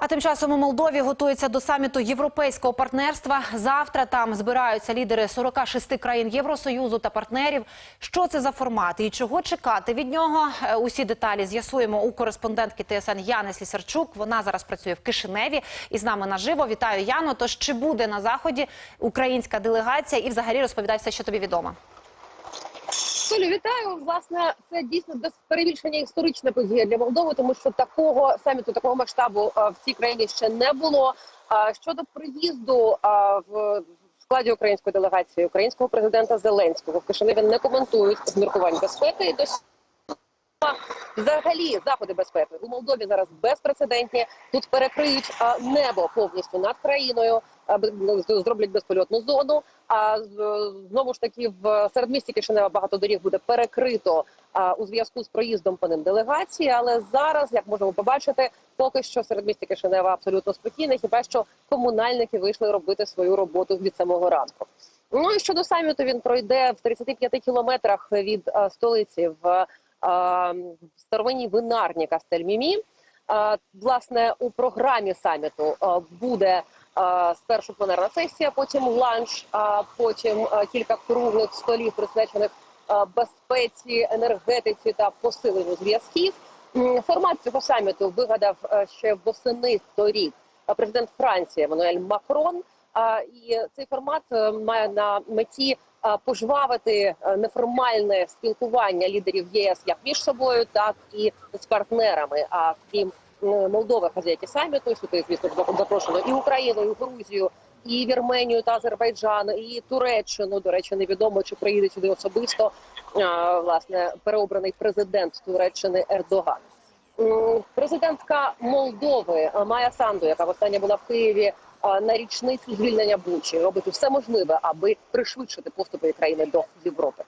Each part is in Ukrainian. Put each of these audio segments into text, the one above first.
А тим часом у Молдові готується до саміту європейського партнерства. Завтра там збираються лідери 46 країн Євросоюзу та партнерів. Що це за формат і чого чекати від нього? Е, Усі деталі з'ясуємо у кореспондентки ТСН Яни Слісарчук. Вона зараз працює в Кишиневі і з нами наживо. Вітаю Яно. Тож чи буде на заході українська делегація? І взагалі розповідай все, що тобі відомо. Солю, вітаю. Власне, це дійсно без перебільшення історична подія для Молдови, тому що такого саміту, такого масштабу в цій країні ще не було. А щодо приїзду в складі української делегації українського президента Зеленського в Кишиневі не коментують з міркувань безпеки і до Взагалі, заходи безпеки у Молдові зараз безпрецедентні. Тут перекриють небо повністю над країною, ну, зроблять безпольотну зону. А знову ж таки в середмісті Кишинева багато доріг буде перекрито у зв'язку з проїздом по ним делегації. Але зараз, як можемо побачити, поки що середмісті Кишинева абсолютно спокійне. Хіба що комунальники вийшли робити свою роботу від самого ранку. Ну і щодо саміту, він пройде в 35 кілометрах від столиці в старовинній винарні Кастельмімі. Власне, у програмі саміту буде спершу пленарна сесія, потім ланч, потім кілька круглих столів, присвячених безпеці, енергетиці та посиленню зв'язків. Формат цього саміту вигадав ще восени торік президент Франції Еммануель Макрон. І цей формат е, має на меті пожвавити е, неформальне спілкування лідерів ЄС як між собою, так і з партнерами. А крім Молдови, хазяйки саміту, сюди, звісно, запрошено і Україну, і Грузію, і Вірменію та Азербайджан, і Туреччину. До речі, невідомо чи приїде сюди особисто власне переобраний президент Туреччини Ердоган. Президентка Молдови е, Майя Санду, яка востаннє була в Києві е, на річницю звільнення Бучі, робить все можливе, аби пришвидшити поступи країни до Європи.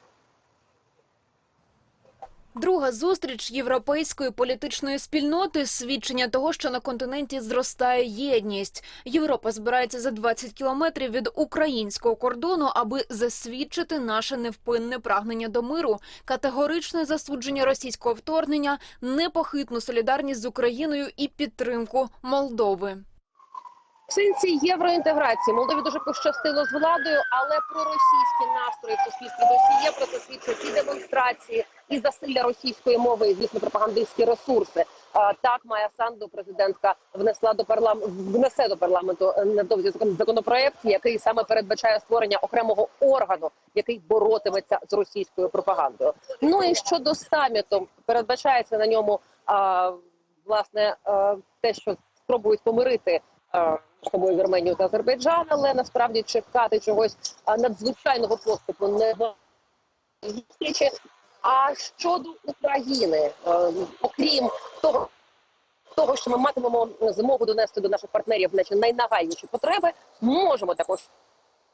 Друга зустріч європейської політичної спільноти свідчення того, що на континенті зростає єдність. Європа збирається за 20 кілометрів від українського кордону, аби засвідчити наше невпинне прагнення до миру, категоричне засудження російського вторгнення, непохитну солідарність з Україною і підтримку Молдови. В сенсі євроінтеграції Молдові дуже пощастило з владою, але проросійські настрої в суспільстві досі є. Про це свідчать і демонстрації, і засилля російської мови, і звісно, пропагандистські ресурси. Так Майя Санду, президентка, внесла до парламенту внесе до парламенту е, невдовзі закон- законопроект, який саме передбачає створення окремого органу, який боротиметься з російською пропагандою. Ну і щодо саміту, передбачається на ньому а, власне а, те, що спробують помирити. Собою Вірменію та Азербайджан, але насправді чекати чогось надзвичайного поступу не зустрічі. А щодо України, е, окрім того, того, що ми матимемо змогу донести до наших партнерів наче найнагальніші потреби, можемо також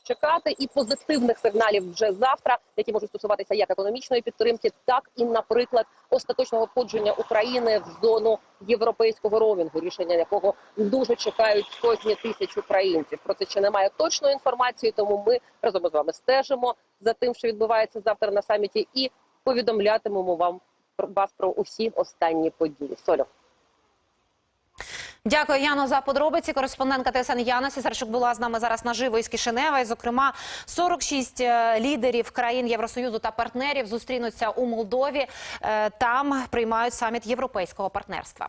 чекати і позитивних сигналів вже завтра, які можуть стосуватися як економічної підтримки, так і, наприклад, остаточного входження України в зону європейського роумінгу, рішення якого дуже чекають сотні тисяч українців. Про це ще немає точної інформації, тому ми разом з вами стежимо за тим, що відбувається завтра на саміті, і повідомлятимемо вам вас про усі останні події. Солю. Дякую, Яно, за подробиці. Кореспондентка ТСН Яна Сісарчук була з нами зараз наживо із Кишинева. І, зокрема, 46 е, лідерів країн Євросоюзу та партнерів зустрінуться у Молдові. Е, Там приймають саміт європейського партнерства.